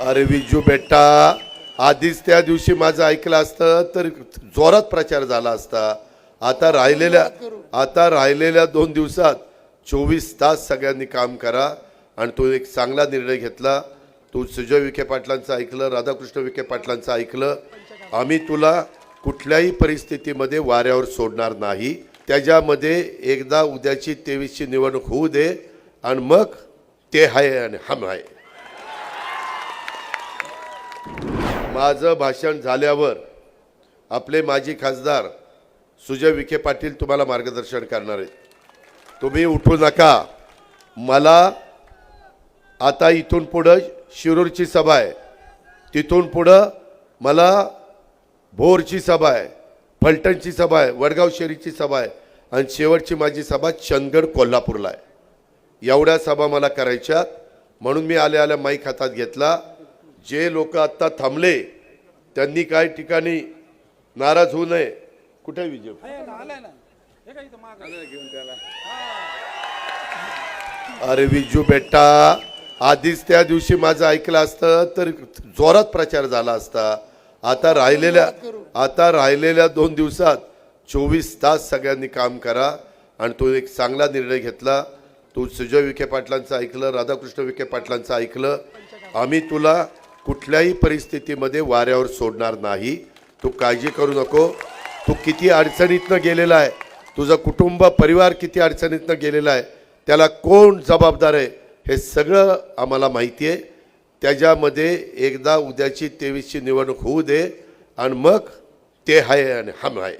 अरे विजू बेटा आधीच त्या दिवशी माझं ऐकलं असतं तर जोरात प्रचार झाला असता. आता राहिलेल्या आता राहिलेल्या दोन दिवसात चोवीस तास सगळ्यांनी काम करा आणि तो एक चांगला निर्णय घेतला. तू सुजय विखे पाटलांचं ऐकलं राधाकृष्ण विखे पाटलांचं ऐकलं. आम्ही तुला कुठल्याही परिस्थितीमध्ये वाऱ्यावर सोडणार नाही. त्याच्यामध्ये एकदा उद्याची तेवीसची निवडणूक होऊ दे आणि मग ते आहे आणि हम आहे. माझं भाषण झाल्यावर आपले माजी खासदार सुजय विखे पाटील तुम्हाला मार्गदर्शन करणार आहेत. तुम्ही उठू नका. मला आता इथून पुढं शिरूरची सभा आहे. तिथून पुढं मला भोरची सभा आहे फलटणची सभा आहे वडगाव शेरीची सभा आहे आणि शेवटची माझी सभा चंदगड कोल्हापूरला आहे. एवढ्या सभा मला करायच्या म्हणून मी आल्या आल्या माईक हातात घेतला. जे लोक आत्ता थांबले त्यांनी काही ठिकाणी नाराज होऊ नये. कुठे विजय? अरे विजू बेटा आधीच त्या दिवशी माझं ऐकलं असतं तर जोरात प्रचार झाला असता. आता राहिलेल्या आता राहिलेल्या दोन दिवसात चोवीस तास सगळ्यांनी काम करा. आणि तो एक चांगला निर्णय घेतला. तू सुजय विखे पाटलांचं ऐकलं राधाकृष्ण विखे पाटलांचं ऐकलं. आम्ही तुला कुठल्याही परिस्थितीमध्ये वाऱ्यावर सोडणार नाही. तू काळजी करू नको. तू किती अडचणीतनं गेलेला आहे. तुझं कुटुंब परिवार किती अडचणीतनं गेलेला आहे. त्याला कोण जबाबदार आहे? हे सगळं आम्हाला माहिती आहे. त्याच्यामध्ये एकदा उद्याची तेवीसची निवडणूक होऊ दे आणि मग ते आहे आणि हम आहे.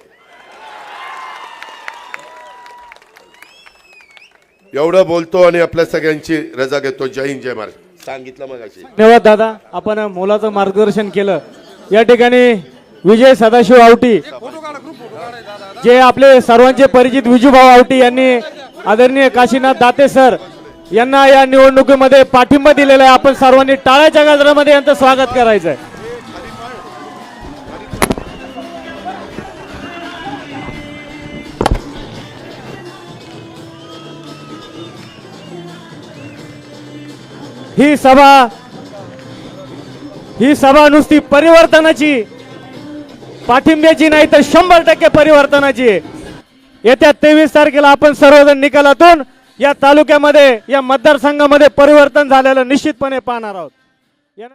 एवढं बोलतो आणि आपल्या सगळ्यांची रजा घेतो. जय हिंद जय महाराज सांगितलं मग धन्यवाद दादा. आपण मोलाचं मार्गदर्शन केलं. या ठिकाणी विजय सदाशिव आवटी जे आपले सर्वांचे परिचित विजूभाऊ आवटी यांनी आदरणीय काशीनाथ दाते सर यांना या निवडणुकीमध्ये पाठिंबा दिलेला आहे. आपण सर्वांनी टाळ्याच्या गाजरामध्ये यांचं स्वागत करायचं आहे ही सभा ही सभा नुसती परिवर्तनाची पाठिंब्याची नाही तर शंभर टक्के परिवर्तनाची येत्या तेवीस तारखेला आपण सर्वजण निकालातून या तालुक्यामध्ये या मतदारसंघामध्ये परिवर्तन झालेलं निश्चितपणे पाहणार आहोत.